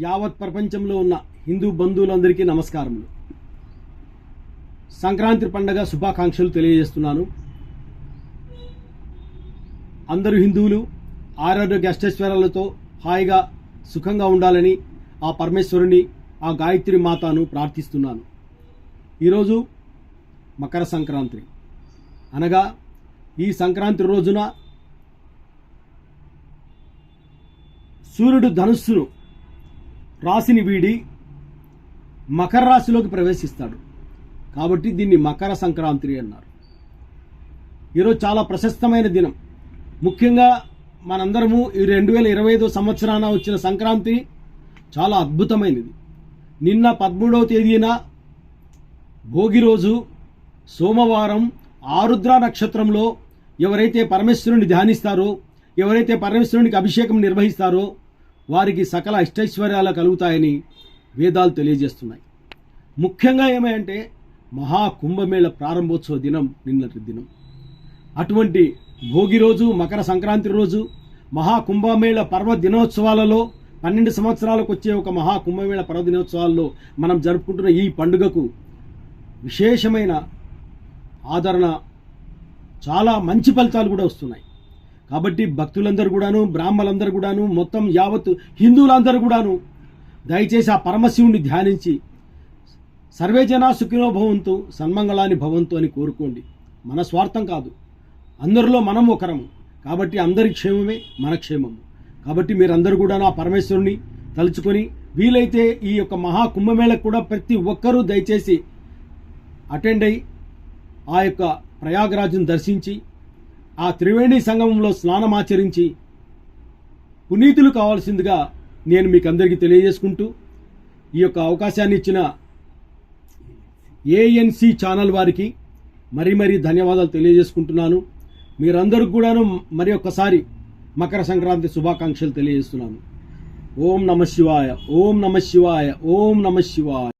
యావత్ ప్రపంచంలో ఉన్న హిందూ బంధువులందరికీ నమస్కారములు. సంక్రాంతి పండగ శుభాకాంక్షలు తెలియజేస్తున్నాను. అందరూ హిందువులు ఆరోగ్య అష్టైశ్వర్యాలతో హాయిగా సుఖంగా ఉండాలని ఆ పరమేశ్వరుని ఆ గాయత్రి మాతను ప్రార్థిస్తున్నాను. ఈరోజు మకర సంక్రాంతి. అనగా ఈ సంక్రాంతి రోజున సూర్యుడు ధనుస్సును రాశిని వీడి మకర రాశిలోకి ప్రవేశిస్తాడు. కాబట్టి దీన్ని మకర సంక్రాంతి అన్నారు. ఈరోజు చాలా ప్రశస్తమైన దినం. ముఖ్యంగా మనందరము ఈ రెండు వేల ఇరవై ఐదో సంవత్సరాన వచ్చిన సంక్రాంతి చాలా అద్భుతమైనది. నిన్న పదమూడవ తేదీన భోగి రోజు సోమవారం ఆరుద్ర నక్షత్రంలో ఎవరైతే పరమేశ్వరుని ధ్యానిస్తారో ఎవరైతే పరమేశ్వరునికి అభిషేకం నిర్వహిస్తారో వారికి సకల అష్టైశ్వర్యాలు కలుగుతాయని వేదాలు తెలియజేస్తున్నాయి. ముఖ్యంగా ఏమంటే మహాకుంభమేళ ప్రారంభోత్సవ దినం నిన్నటి దినం. అటువంటి భోగి రోజు మకర సంక్రాంతి రోజు మహాకుంభమేళ పర్వ దినోత్సవాలలో పన్నెండు సంవత్సరాలకు వచ్చే ఒక మహాకుంభమేళ పర్వ దినోత్సవాల్లో మనం జరుపుకుంటున్న ఈ పండుగకు విశేషమైన ఆదరణ చాలా మంచి ఫలితాలు కూడా వస్తున్నాయి. కాబట్టి భక్తులందరూ కూడాను బ్రాహ్మలందరూ కూడాను మొత్తం యావత్ హిందువులందరూ కూడాను దయచేసి ఆ పరమశివుని ధ్యానించి సర్వే జనా సుఖినో భవంతు సన్మంగళాన్ని భవంతు అని కోరుకోండి. మన స్వార్థం కాదు. అందరిలో మనం ఒకరము. కాబట్టి అందరి క్షేమమే మన క్షేమము. కాబట్టి మీరందరూ కూడా నా పరమేశ్వరుని తలుచుకొని వీలైతే ఈ యొక్క మహా కుంభమేళకు కూడా ప్రతి ఒక్కరూ దయచేసి అటెండ్ అయి ఆ యొక్క ప్రయాగరాజును దర్శించి ఆ త్రివేణి సంగమంలో స్నానమాచరించి పునీతులు కావాల్సిందిగా నేను మీకు అందరికీ తెలియజేసుకుంటూ ఈ యొక్క అవకాశాన్ని ఇచ్చిన ఏఎన్సి ఛానల్ వారికి మరీ మరీ ధన్యవాదాలు తెలియజేసుకుంటున్నాను. మీరందరూ కూడాను మరి ఒక్కసారి మకర సంక్రాంతి శుభాకాంక్షలు తెలియజేస్తున్నాను. ఓం నమ శివాయ ఓం నమ శివాయ ఓం నమ శివాయ.